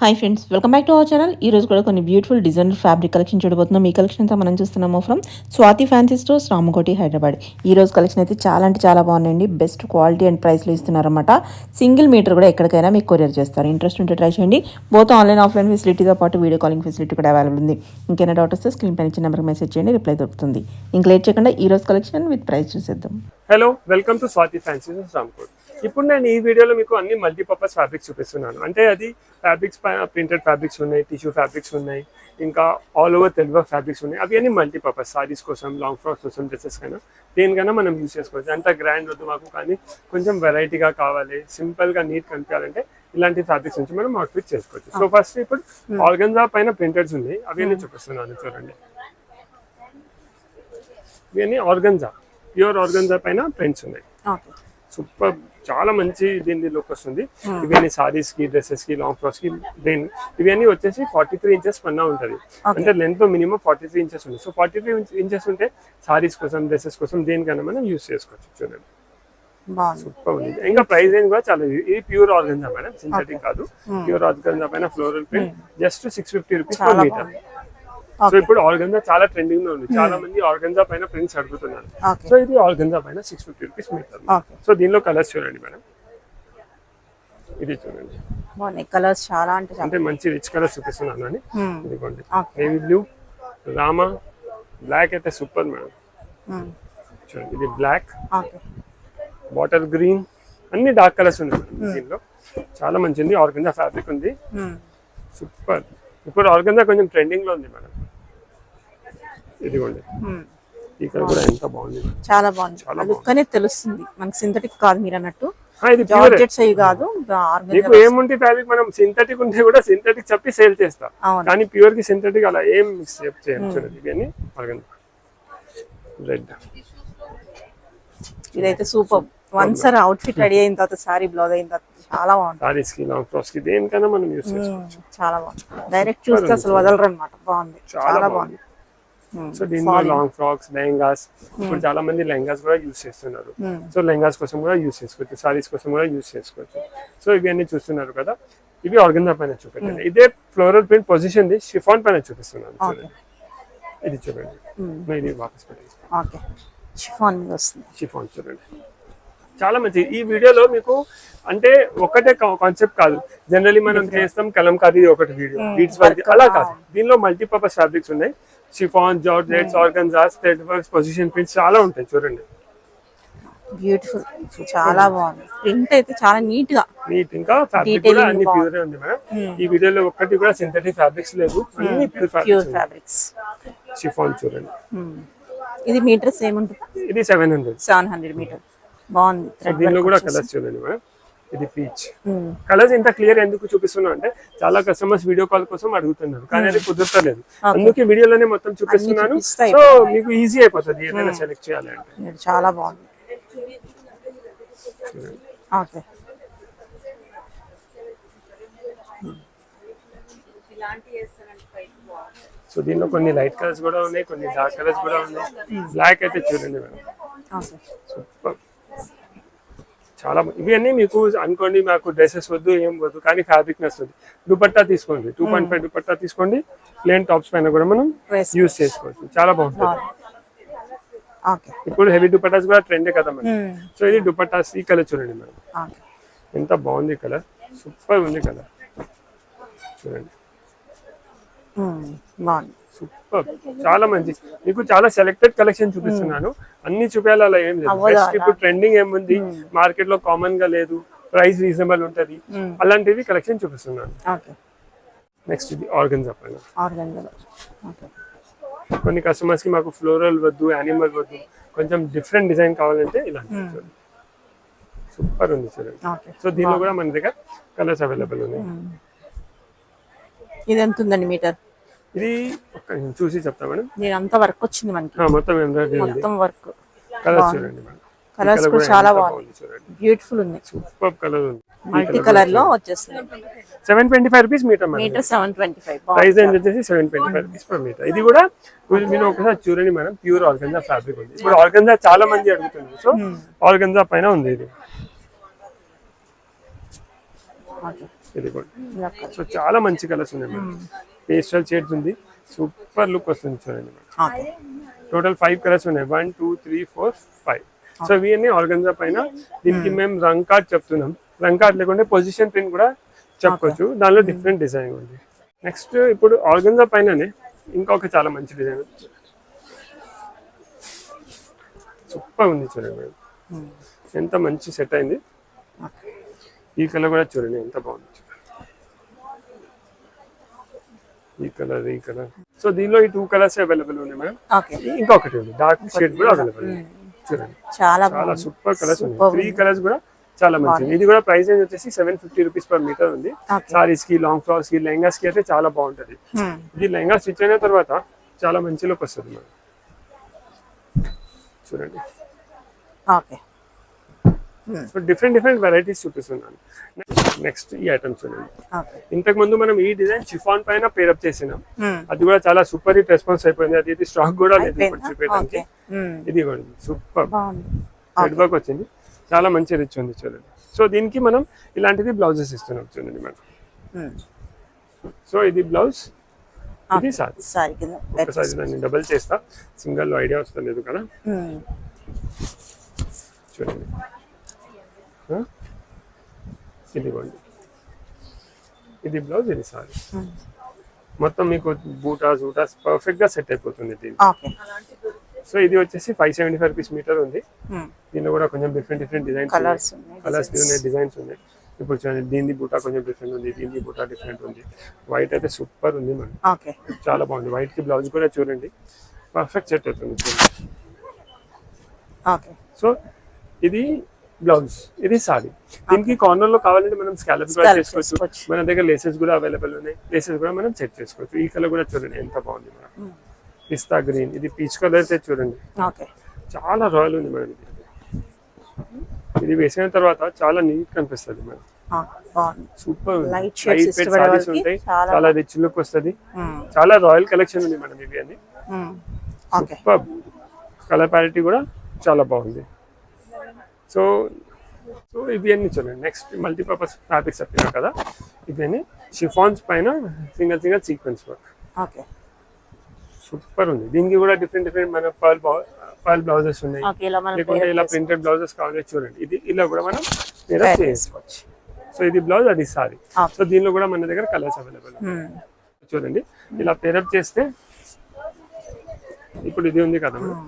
Hi friends welcome back to our channel ఈ రోజు కూడా కొన్ని బ్యూటిఫుల్ డిజైనర్ ఫ్యాబ్రిక్ కలెక్షన్ చూడబోతున్నాం. ఈ కలెక్షన్ అంతా మనం చూస్తున్నాము from Swathi fancy stores Ramakoti Hyderabad ఈ రోజు కలెక్షన్ అయితే చాలా అంటే చాలా బాగున్నాయండి. బెస్ట్ క్వాలిటీ అండ్ ప్రైస్లో ఇస్తున్నారన్నమాట. సింగిల్ మీటర్ కూడా ఎక్కడికైనా మీకు కొరియర్ చేస్తారు. ఇంట్రెస్ట్ ఉంటే ట్రై చేయండి. బోత్ ఆన్లైన్ ఆఫ్లైన్ ఫెసిలిటీతో పాటు వీడియో కాలింగ్ ఫెసిలిటీ కూడా అవైలబుల్ ఉంది. ఇంకైనా డౌట్ వస్తే స్క్రీన్ పైన ఇచ్చిన నెంబర్కి మెసేజ్ చేయండి రిప్లై దొరుకుతుంది. ఇంక లేట్ చేయకుండా ఈ రోజు కలెక్షన్ విత్ ప్రైస్ చూసేద్దాం. Hello welcome to Swathi fancy Ramakoti ఇప్పుడు నేను ఈ వీడియోలో మీకు అన్ని మల్టీపర్పస్ ఫ్యాబ్రిక్స్ చూపిస్తున్నాను. అంటే అది ఫ్యాబ్రిక్స్ పైన ప్రింటెడ్ ఫ్యాబ్రిక్స్ ఉన్నాయి టిష్యూ ఫ్యాబ్రిక్స్ ఉన్నాయి ఇంకా ఆల్ ఓవర్ తెలుగు ఫ్యాబ్రిక్స్ ఉన్నాయి. అవి అన్ని మల్టీపర్పస్ సారీస్ కోసం లాంగ్ ఫ్రాక్స్ కోసం డ్రెస్సెస్ కైనా దేనికైనా మనం యూస్ చేసుకోవచ్చు. అంత గ్రాండ్ వద్దు మాకు కానీ కొంచెం వెరైటీగా కావాలి సింపుల్గా నీట్ కనిపించాలంటే ఇలాంటి ఫ్యాబ్రిక్స్ నుంచి మనం అవుట్ఫిట్ చేసుకోవచ్చు. సో ఫస్ట్ ఇప్పుడు ఆర్గన్జా పైన ప్రింటెడ్స్ ఉన్నాయి. అవి అన్ని చూపిస్తున్నాను చూడండి. ఇవన్నీ ఆర్గన్జా ప్యూర్ ఆర్గన్జా పైన ప్రింట్స్ ఉన్నాయి. సూపర్. చాలా మంచి దీని లుక్ వస్తుంది. ఇవన్నీ సారీస్కి డ్రెస్సెస్కి లాంగ్ ఫ్రాక్స్కి దేని ఇవన్నీ వచ్చేసి ఫార్టీ త్రీ ఇంచెస్ పన్నా ఉంటది. అంటే length minimum forty three inches ఉంది. సో ఫార్టీ త్రీ ఇంచెస్ ఉంటే సారీస్ కోసం డ్రెస్సెస్ కోసం దేనికైనా మనం యూస్ చేసుకోవచ్చు చూడండి. సూపర్ ఉంది. ఇంకా ప్రైస్ రేంజ్ కూడా చాలా ఇది. ప్యూర్ ఆర్గన్జా మేడం సింథటిక్ కాదు. ప్యూర్ ఆర్గన్జా పైన floral print just six fifty rupees per metre so ఇప్పుడు ఆర్గన్జా చాలా ట్రెండింగ్లో ఉంది. చాలా మంది ఆర్గన్జా పైన ప్రింట్స్ అడుగుతున్నారు. సో ఇది ఆర్గన్జా పైన six fifty rupees metre so దీనిలో కలర్స్ చూడండి మేడం. ఇది చూడండి. బాగున్నాయి. కలర్స్ చాలా అంటే అంటే మంచి రిచ్ కలర్స్ చూపిస్తున్నాను అని. Hmm. ఇదిగోండి. నేవీ బ్లూ రామా బ్లాక్ అయితే సూపర్ మేడం. మ్మ్. చూడండి. ఇది బ్లాక్ వాటర్ గ్రీన్ అన్ని డార్క్ కలర్స్ ఉన్నాయి దీనిలో. చాలా మంచి ఉంది. ఆర్గంజా ఫ్యాబ్రిక్ ఉంది. సూపర్ ఇప్పుడు ఆర్గంజా కొంచెం ట్రెండింగ్లో ఉంది మేడం. ఇదిగోండి. ఇక్కడ కూడా ఎంత బాగుంది. చాలా బాగుంది. లుక్ అనేది తెలుస్తుంది. మనకి సింథటిక్ కాదు మీరు అన్నట్టు. జార్జెట్స్ అవి కాదు ఏముంది ఫ్యాబ్రిక్ మనం సింథటిక్ ఉంటే కూడా సింథటిక్ చెప్పి సేల్ చేస్తాం. కానీ ప్యూర్కి సింథటిక్ అలా ఏం మిక్స్ చేయం చూడండి రెడ్ ఇదైతే super. Once sir outfit ready అయిన తర్వాత సారీ బ్లౌజ్ అయిన తర్వాత చాలా బాగుంది సారీస్కి లాంగ్ ఫ్రాక్స్కి దేనికైనా మనం యూస్ చేసుకోవచ్చు. మ్మ్. చాలా బాగుంది డైరెక్ట్ చూస్తే అసలు వదలరు అనమాట బాగుంది. చాలా బాగుంది. సో దీనిలో లాంగ్ ఫ్రాక్స్ లెహంగాస్ ఇప్పుడు చాలా మంది లెహంగాస్ కూడా యూస్ చేస్తున్నారు. సో లెహంగాస్ కోసం కూడా యూస్ చేసుకోవచ్చు. సారీస్ కోసం కూడా యూస్ చేసుకోవచ్చు. సో ఇవన్నీ చూస్తున్నారు కదా. ఇవి ఆర్గన్జా పైన చూపెట్టండి. ఇదే floral print position the chiffon పైన చూపిస్తున్నాను. ఇది చూడండి. ఇది వాపస్ పెట్టేసి షిఫాన్ షిఫాన్ చూడండి. చాలా మంచి. ఈ వీడియోలో మీకు అంటే ఒకటే కాన్సెప్ట్ కాదు. జనరల్లీ మనం చేస్తాం కలంకారీ ఒకటి వీడియో. అలా కాదు. దీనిలో మల్టీపర్పస్ ఫ్యాబ్రిక్స్ ఉన్నాయి. Chiffon georgettes organzas thread works position prints చాలా ఉంటాయి చూడండి. బ్యూటిఫుల్ చాలా బాగుంది. ప్రింట్ అయితే చాలా నీట్గా నీట్ ఇంకా ఫ్యాబ్రిక్ కూడా అన్ని ప్యూర్ ఉంది మేడం ఈ వీడియోలో ఒక్కటి కూడా సింథటిక్ ఫ్యాబ్రిక్స్ లేవు అన్ని ప్యూర్ ఫ్యాబ్రిక్స్ షిఫాన్ చూడండి. ఇది మీటర్ సేమ్ ఉంటుంది ఇది seven hundred seven hundred metre బాగుంది. దీనిలో కూడా కలర్స్ చూడండి మేడం ఇది పీచ్ కలర్స్ ఇంత క్లియర్ ఎందుకు చూపిస్తున్నా అంటే చాలా కస్టమర్స్ వీడియో కాల్ కోసం అడుగుతున్నారు. కానీ అది కుదరతలేదు అందుకే వీడియోలోనే మొత్తం చూపిస్తున్నాను. సో మీకు ఈజీ అయిపోతుంది ఏదైనా సెలెక్ట్ చేయాలి అంటే. చాలా బాగుంది. ఓకే సో దీనిలో కొన్ని లైట్ కలర్స్ కూడా ఉన్నాయి కొన్ని డార్క్ కలర్స్ కూడా ఉన్నాయి. బ్లాక్ అయితే చూడండి మేడం. సూపర్ చాలా ఇవన్నీ మీకు అనుకోండి మాకు డ్రెస్సెస్ వద్దు ఏం వద్దు కానీ ఫ్యాబ్రిక్ నస్తుంది దుపట్టా తీసుకోండి. టూ పాయింట్ ఫైవ్ దుపట్టా తీసుకోండి. ప్లేన్ టాప్స్ పైన కూడా మనం. యూస్ చేసుకోవచ్చు. చాలా బాగుంటుంది. ఓకే. ఇప్పుడు హెవీ దుపట్టాస్ కూడా ట్రెండే కదా మేడం సో ఇది దుపట్టాస్ ఈ కలర్ చూడండి ఓకే. ఎంత బాగుంది కలర్. సూపర్ ఉంది కలర్. చూడండి. బాగుంది. సూపర్ చాలా మంచి. మీకు చాలా సెలెక్టెడ్ కలెక్షన్ చూపిస్తున్నాను. అన్ని చూపించాలి అలా ఏం లేదు. ఇప్పుడు ట్రెండింగ్ ఏముంది? మార్కెట్లో కామన్గా లేదు. ప్రైస్ రీజనబుల్ ఉంటది. అలాంటివి కలెక్షన్ చూపిస్తున్నాను. నెక్స్ట్ ఇది ఆర్గన్స్ ఓకే కొన్ని కస్టమర్స్కి మాకు ఫ్లోరల్ వద్దు యానిమల్ వద్దు. కొంచెం డిఫరెంట్ డిజైన్ కావాలంటే ఇలాంటి సూపర్ ఉంది చూడండి. సో దీనిలో కూడా మన దగ్గర కలర్స్ అవైలబుల్ ఉన్నాయి. ఇది ఎంత ఉందండి మీటర్? ఇది చూసి చెప్తా మేడం. దీని అంతా వర్క్ వచ్చింది మనకి. మొత్తం మొత్తం వర్క్. కలర్స్ చూడండి మేడం. కలర్స్ కూడా చాలా బాగుంది. బ్యూటిఫుల్ ఉంది. సూపర్ కలర్ ఉంది. మల్టీ కలర్లో వచ్చేస్తుంది. Seven twenty five rupees metre madam. Metre seven twenty five price range వచ్చేసి seven twenty five rupees per metre ఇది కూడా మీరు- ఒకసారి చూడండి మేడం. ప్యూర్ ఆర్గంజా ఫ్యాబ్రిక్ ఉంది. ఇప్పుడు ఆర్గంజా చాలా మంది అడుగుతున్నారు. సో ఆర్గంజా పైన ఉంది ఇది. ఇది కూడా. సో చాలా మంచి కలర్స్ ఉన్నాయి మేడం. పేస్టల్ షేడ్స్ ఉంది. సూపర్ లుక్ వస్తుంది చూడండి. టోటల్ ఫైవ్ కలర్స్ ఉన్నాయి. One two three four five. So ఇవన్నీ ఆర్గన్జా పైన. దీనికి మేము రంగ్ కార్డ్ చెప్తున్నాం. రంగ్ కార్డ్ లేకుంటే పొజిషన్ ప్రింట్ కూడా చెప్పుకోవచ్చు. దానిలో డిఫరెంట్ డిజైన్ ఉంది. నెక్స్ట్ ఇప్పుడు ఆర్గన్జా పైననే ఇంకొక చాలా మంచి డిజైన్ సూపర్ ఉంది చూడండి. ఎంత మంచి సెట్ అయింది. ఈ కలర్ కూడా చూడండి. ఎంత బాగుంది. ఈ కలర్ ఈ కలర్. సో దీనిలో ఈ టూ కలర్స్ అవైలబుల్ ఉన్నాయి మేడం? ఇంకొకటి ఉంది. డార్క్ షేడ్ కూడా అవైలబుల్ చూడండి. చాలా చాలా సూపర్ కలర్స్ ఉన్నాయి. త్రీ కలర్స్ కూడా చాలా మంచిది ఇది కూడా ప్రైస్ రేంజ్ వచ్చేసి seven fifty rupees per metre ఉంది. సారీస్కి లాంగ్ ఫ్రాక్స్కి లెహంగాస్కి అయితే చాలా బాగుంటది. ఇది లెహంగా స్టిచ్ అయిన తర్వాత చాలా మంచి లుక్ వస్తుంది మేడం. చూడండి. Okay. So different different varieties చూపిస్తున్నాను. నెక్స్ట్ ఈ ఐటమ్ చూడండి. ఇంతకు ముందు మనం ఈ డిజైన్ షిఫాన్ పైన పేరప్ చేసినాం. Hmm. అది కూడా చాలా సూపర్ హిట్ రెస్పాన్స్ అయిపోయింది. అది ఇది స్టాక్ కూడా లేదు ఇప్పుడు? చూపించడానికి. Hmm. ఇది కూడా సూపర్ రెడ్ వర్క్ వచ్చింది. చాలా మంచి రిచ్ ఉంది చూడండి. సో దీనికి మనం ఇలాంటిది బ్లౌజెస్ ఇస్తున్నాం చూడండి మేడం. Hmm. సో ఇది బ్లౌజ్ ఇది సారీ ఒకసారి దాన్ని డబుల్ చేస్తా. సింగల్ ఐడియా వస్తలేదు కదా. Hmm. చూడండి? ఇదిగోండి. ఇది బ్లౌజ్ ఇది సారీ. Hmm. మొత్తం మీకు బూటాస్ బూటాస్ పర్ఫెక్ట్గా సెట్ అయిపోతుంది దీన్ని ఓకే సో ఇది వచ్చేసి five seventy five rupees metre ఉంది. Hmm. దీనిలో కూడా కొంచెం డిఫరెంట్ డిఫరెంట్ డిజైన్స్ కలర్స్ ఉన్నాయి డిజైన్స్ ఉన్నాయి ఇప్పుడు చూడండి దీని బూటా కొంచెం డిఫరెంట్ ఉంది దీని బూటా డిఫరెంట్ ఉంది. వైట్ అయితే సూపర్ ఉంది మనం ఓకే చాలా బాగుంది. వైట్కి బ్లౌజ్ కూడా చూడండి. పర్ఫెక్ట్ సెట్ అవుతుంది సో ఇది బ్లౌజ్ ఇది సారీ. దీనికి కార్నర్లో కావాలంటే మనం స్కాలప్ కూడా చేసుకోవచ్చు. మన దగ్గర లేసెస్ కూడా అవైలబుల్ ఉన్నాయి. లేసెస్ కూడా మనం సెట్ చేసుకోవచ్చు. ఈ కలర్ కూడా చూడండి ఎంత బాగుంది మేడం. పిస్తా గ్రీన్ ఇది పీచ్ కలర్ అయితే చూడండి. చాలా రాయల్ ఉంది మేడం ఇది. ఇది వేసిన తర్వాత చాలా నీట్ కనిపిస్తుంది మేడం. సూపర్ సారీస్ వాళ్ళకి ఉంటాయి. చాలా రిచ్ లుక్ వస్తుంది. Hmm. చాలా రాయల్ కలెక్షన్ ఉంది మేడం ఇవి అని Hmm. సూపర్ కలర్ ప్యారిటీ కూడా చాలా బాగుంది. సో సో ఇవి అన్ని చూడండి నెక్స్ట్ మల్టీపర్పస్ ఫ్యాబ్రిక్స్ చెప్పినా కదా. ఇవి అన్ని షిఫాన్స్ పైన single single sequence work okay super ఉంది. దీనికి కూడా డిఫరెంట్ డిఫరెంట్ మన పర్ల్ పర్ల్ బ్లౌజెస్ ఉన్నాయి. లేకుంటే ఇలా ప్రింటెడ్ బ్లౌజెస్ కావాలి చూడండి. ఇది ఇలా కూడా మనం ఇలా చేసుకోవచ్చు. సో ఇది బ్లౌజ్ అది సారీ. సో దీనిలో కూడా మన దగ్గర కలర్స్ అవైలబుల్ Hmm. చూడండి. ఇలా పేరప్ చేస్తే ఇప్పుడు ఇది ఉంది కదా. మేడం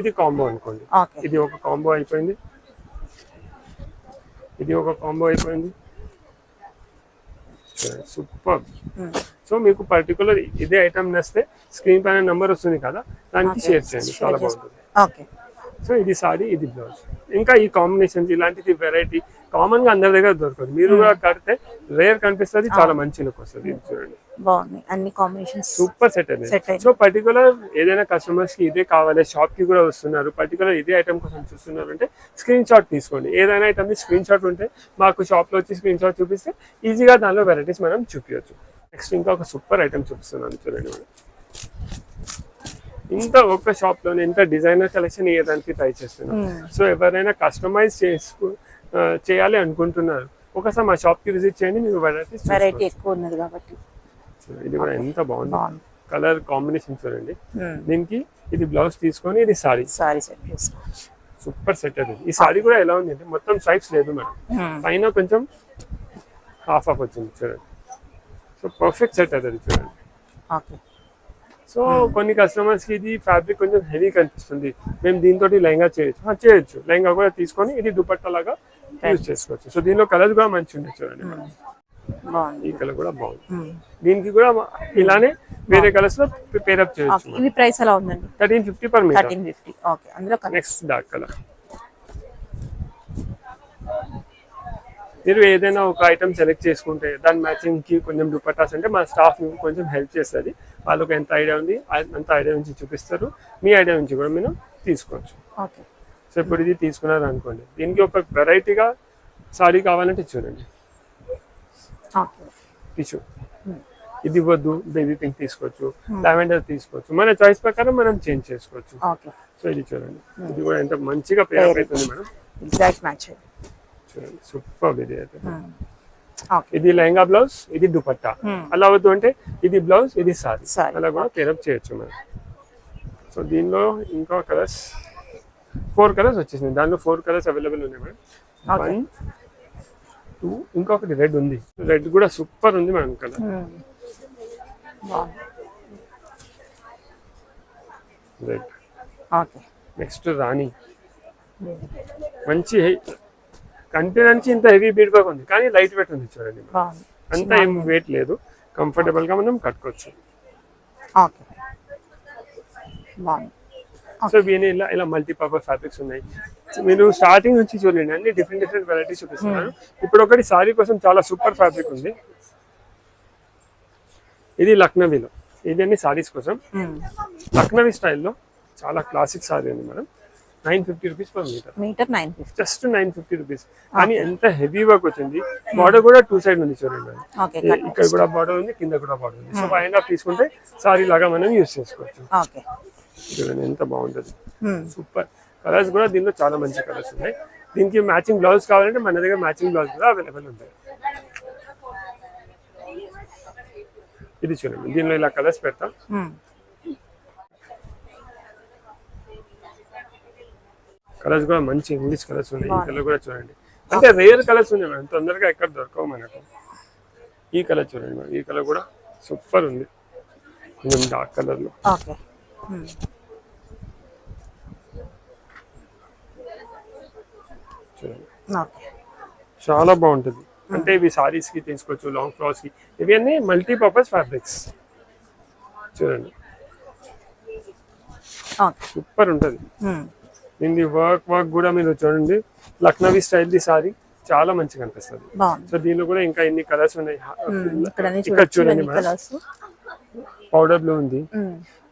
ఇది కాంబో అనుకోండి. ఇది ఒక కాంబో అయిపోయింది. ఇది ఒక కాంబో అయిపోయింది. Super Hmm. సో మీకు పర్టికులర్ ఇదే ఐటమ్ నస్తే స్క్రీన్ పైన నెంబర్ వస్తుంది కదా దానికి షేర్ చేయండి చాలా బాగుంటుంది. ఓకే. సో ఇది సారీ ఇది బ్లౌజ్. ఇంకా ఈ కాంబినేషన్స్ ఇలాంటిది వెరైటీ కామన్గా అందరి దగ్గర దొరకదు. మీరు కూడా కడితే రేర్ కనిపిస్తుంది చాలా మంచి లుక్ వస్తుంది. చూడండి. బాగుంది అన్ని కాంబినేషన్స్ సూపర్ సెట్ అయింది. సో పర్టికులర్ ఏదైనా కస్టమర్స్కి ఇదే కావాలి షాప్కి కూడా వస్తున్నారు పర్టికులర్ ఇదే ఐటమ్ కోసం చూస్తున్నారు అంటే స్క్రీన్ షాట్ తీసుకోండి. ఏదైనా ఐటమ్ స్క్రీన్ షాట్ ఉంటే మాకు షాప్లో వచ్చి స్క్రీన్ షాట్ చూపిస్తే ఈజీగా దానిలో వెరైటీస్ మనం చూపించవచ్చు నెక్స్ట్ ఇంకా ఒక సూపర్ ఐటమ్ చూపిస్తున్నాను చూడండి మేడం. ఇంత ఒక్క షాప్లోనే ఇంత డిజైనర్ కలెక్షన్ ఇవ్వడానికి ట్రై చేస్తున్నాం. సో ఎవరైనా కస్టమైజ్ చేసుకు చేయాలి అనుకుంటున్నారు ఒకసారి మా షాప్కి విజిట్ చేయండి మీకు వెరైటీస్ వెరైటీ ఎక్కువ ఉన్నది కాబట్టి. ఇది కూడా ఎంత బాగుంది. కలర్ కాంబినేషన్ చూడండి. Hmm. దీనికి ఇది బ్లౌజ్ తీసుకొని ఇది sari sari set super set అది. ఈ సారీ కూడా ఎలా ఉంది అంటే మొత్తం స్ట్రైప్స్ లేదు మేడం. Hmm. పైన కొంచెం హాఫ్ ఆఫ్ వచ్చింది చూడండి. సో పర్ఫెక్ట్ సెట్ అది చూడండి. ఓకే సో కొన్ని కస్టమర్స్కి ఇది ఫ్యాబ్రిక్ కొంచెం హెవీ కనిపిస్తుంది. మేము దీంతో లెహంగా చేయొచ్చు. చేయొచ్చు. లెహంగా కూడా తీసుకొని ఇది దుపట్టా లాగా యూజ్ చేసుకోవచ్చు. సో దీనిలో కలర్స్ కూడా మంచి ఉన్నాయి చూడండి. బాగుంది. ఈ కలర్ కూడా బాగుంది. Hmm. దీనికి కూడా ఇలానే వేరే కలర్స్లో పేరప్ ఓకే చేయొచ్చు ప్రైస్ ఎలా ఉందండి? Thirteen fifty per metre thirteen fifty okay అందులో కలర్ నెక్స్ట్ డార్క్ కలర్ మీరు ఏదైనా ఒక ఐటమ్ సెలెక్ట్ చేసుకుంటే దాని మ్యాచింగ్కి కొంచెం దుపట్టాస్ అంటే మా స్టాఫ్ కొంచెం హెల్ప్ చేస్తుంది. వాళ్ళకి ఎంత ఐడియా ఉంది అంత ఐడియా నుంచి చూపిస్తారు. మీ ఐడియా నుంచి కూడా మీరు తీసుకోవచ్చు. ఓకే. సో ఇప్పుడు ఇది తీసుకున్నారు అనుకోండి దీనికి ఒక వెరైటీగా సారీ కావాలంటే చూడండి. టిష్యూ. ఇది వద్దు బేబీ పింక్ తీసుకోవచ్చు లావెండర్ తీసుకోవచ్చు. మన చాయిస్ ప్రకారం మనం చేంజ్ చేసుకోవచ్చు. సో ఇది చూడండి. ఇది కూడా ఎంత మంచిగా పేర్ అవుతుంది మేడం. ఎగ్జాక్ట్ మ్యాచ్ చూడండి. సూపర్ ఇది అయితే. ఓకే ఇది లెహంగా బ్లౌజ్ ఇది దుపట్టా. Hmm. అలా వద్దు అంటే ఇది బ్లౌజ్ ఇది సారీ. అలా కూడా పేరప్ చేయొచ్చు మనం. సో దీనిలో ఇంకా కలర్స్ ఫోర్ కలర్స్ వచ్చేసింది దానిలో ఫోర్ కలర్స్ అవైలబుల్ ఉన్నాయి మేడం. వన్ టూ ఇంకొకటి రెడ్ ఉంది. రెడ్ కూడా సూపర్ ఉంది మేడం కలర్ రెడ్ నెక్స్ట్ రాణి. మంచి కంటే నుంచి ఇంత హెవీ బీట్ వర్క్ ఉంది. కానీ లైట్ వెయిట్ ఉంది చూడండి. అంత ఏం వెయిట్ లేదు. కంఫర్టబుల్గా మనం కట్టుకోవచ్చు. సో వీని ఇలా ఇలా మల్టీపర్పస్ ఫ్యాబ్రిక్స్ ఉన్నాయి. మీరు స్టార్టింగ్ నుంచి చూడండి. అన్ని డిఫరెంట్ డిఫరెంట్ వెరైటీస్ చూపిస్తున్నాను. ఇప్పుడు ఒకటి సారీ కోసం చాలా సూపర్ ఫ్యాబ్రిక్ ఉంది. ఇది లక్నవీలో. ఇది అన్ని సారీస్ కోసం లక్నవీ స్టైల్లో చాలా క్లాసిక్ సారీ ఉంది madam. Nine fifty rupees per metre. Metre nine fifty. Just nine fifty rupees. కానీ ఎంత హెవీ వర్క్ వచ్చింది బార్డర్ కూడా టూ సైడ్ ఉంది చూడండి ఇక్కడ కూడా బార్డర్ ఉంది కింద కూడా బార్డర్ ఉంది. సో పైన తీసుకుంటే సారీ లాగా మనం యూస్ చేసుకోవచ్చు. చూడండి ఎంత బాగుంటుంది. సూపర్. కలర్స్ కూడా దీనిలో చాలా మంచి కలర్స్ ఉన్నాయి. దీనికి మ్యాచింగ్ బ్లౌజ్ కావాలంటే మన దగ్గర మ్యాచింగ్ బ్లౌజ్ కూడా అవైలబుల్ ఉంటాయి. ఇది చూడండి. దీనిలో ఇలా కలర్స్ పెడతాం. కలర్స్ కూడా మంచి ఇంగ్లీష్ కలర్స్ ఉన్నాయి. ఈ కలర్ కూడా చూడండి. అంటే రేర్ కలర్స్ ఉన్నాయి మేడం. తొందరగా ఎక్కడ దొరకవు మనకు. ఈ కలర్ చూడండి మేడం. ఈ కలర్ కూడా సూపర్ ఉంది. కొంచెం డార్క్ కలర్లో. చూడండి. చాలా బాగుంటుంది. అంటే ఇవి సారీస్కి తీసుకోవచ్చు లాంగ్ ఫ్రాక్స్కి. ఇవి అన్ని మల్టీపర్పస్ ఫ్యాబ్రిక్స్ చూడండి. సూపర్ ఉంటుంది. దీని వర్క్ వర్క్ కూడా మీరు చూడండి. లక్నవీ స్టైల్ ది సారీ చాలా మంచిగా అనిపిస్తుంది సో దీనిలో కూడా ఇంకా ఎన్ని కలర్స్ ఉన్నాయి? ఇక్కడ చూడండి పౌడర్ బ్లూ ఉంది.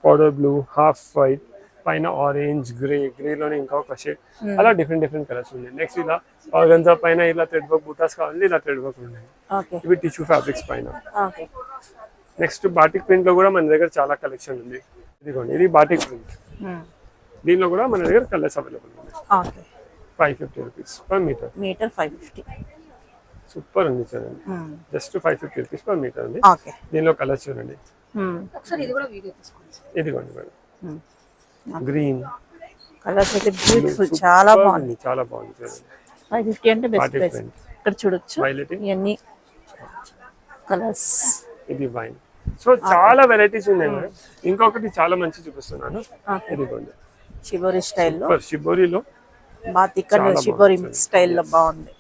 పౌడర్ బ్లూ హాఫ్ వైట్ పైన ఆరెంజ్ గ్రే గ్రేలోనే ఇంకా ఒక షేడ్ అలా డిఫరెంట్ డిఫరెంట్ కలర్స్ ఉన్నాయి. నెక్స్ట్ ఇలా ఆర్గన్జా పైన ఇలా థ్రెడ్ వర్క్ బూటాస్ కావాలి ఇలా థ్రెడ్ వర్క్ ఉన్నాయి. ఇవి టిష్యూ ఫ్యాబ్రిక్స్ పైన. నెక్స్ట్ బాటిక్ ప్రింట్లో కూడా మన దగ్గర చాలా కలెక్షన్ ఉంది. ఇదిగోండి ఇది బాటిక్ ప్రింట్ దీనిలో కూడా మన దగ్గర కలర్స్ అవైలబుల్ ఉన్నాయి. Okay. Five fifty rupees per metre metre five fifty super ఉంది చూడండి. Just five fifty rupees per metre ఉంది. ఓకే. దీనిలో కలర్స్ చూడండి. ఒకసారి ఇది కూడా వీడియో తీసుకోండి. ఇదిగోండి మేడం గ్రీన్ కలర్స్ అయితే బ్యూటిఫుల్ చాలా బాగుంది చాలా బాగుంది చూడండి. ఫైవ్ ఫిఫ్టీ అంటే బెస్ట్ ప్రైస్. ఇక్కడ చూడొచ్చు. వైలెట్ ఇవన్నీ కలర్స్ ఇది వైన్ సో చాలా వెరైటీస్ ఉన్నాయి. మేడం ఇంకొకటి చాలా మంచి చూపిస్తున్నాను. ఇదిగోండి షిబోరి స్టైల్లో షిబోరిలో బాత్ ఇక్కడ షిబోరి. స్టైల్లో బాగుంది.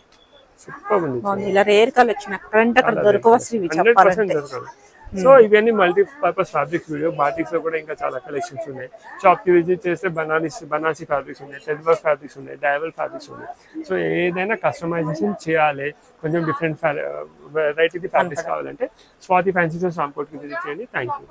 బాగుంది. ఇలా రేర్ కలెక్షన్ ఎక్కడంటే అక్కడ దొరకవు అసలు ఇవి హండ్రెడ్ పర్సెంట్ చెప్పాలంటే. సో ఇవన్నీ మల్టీపర్పస్ ఫ్యాబ్రిక్స్ వీడియో. బాటిక్స్లో కూడా ఇంకా చాలా కలెక్షన్స్ ఉన్నాయి. షాప్కి విజిట్ చేస్తే బనారస్ బనారసి ఫ్యాబ్రిక్స్ ఉన్నాయి. టెడ్ వర్క్ ఫ్యాబ్రిక్స్ ఉన్నాయి. డైవల్ ఫ్యాబ్రిక్స్ ఉన్నాయి. సో ఏదైనా కస్టమైజేషన్ చేయాలి. కొంచెం డిఫరెంట్ వెరైటీ ఫ్యాబ్రిక్స్ కావాలంటే స్వాతి ఫ్యాన్సీ రామ్కోట్కి విజిట్ చేయండి. Thank you